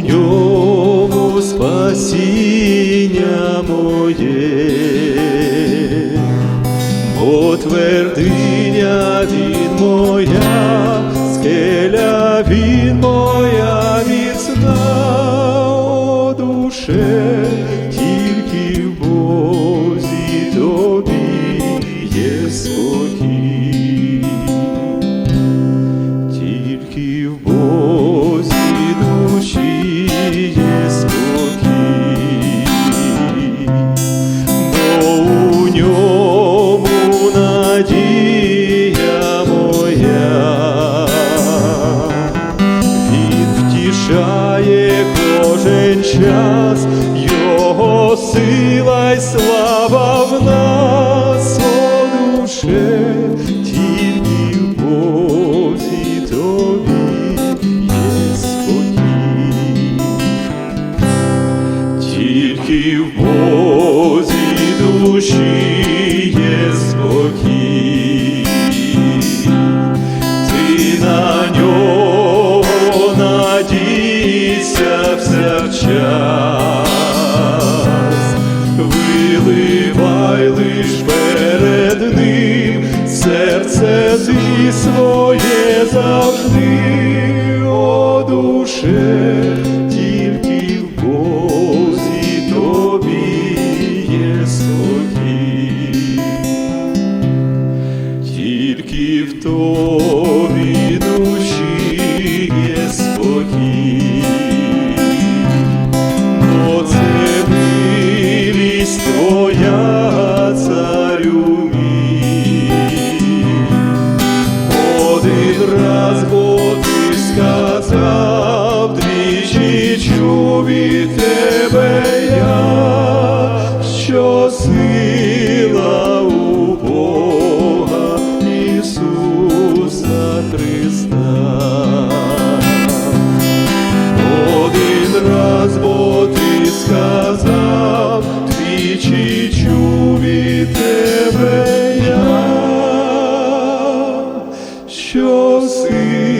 ньому спасіння моє, Бо твердиня він моя, скеля він моя міцна о душе, тільки в Бозі тобі є спокій. Втішає кожен час, його сила й слава в нас, о душе, тільки в Бозі тобі є спокій, тільки в Бозі душі лиш перед ним серце ти своє завжди, о любові тебе я, що сила у Бога Ісуса Христа, один раз бо ти сказав, двічі чув від тебе я, що сила.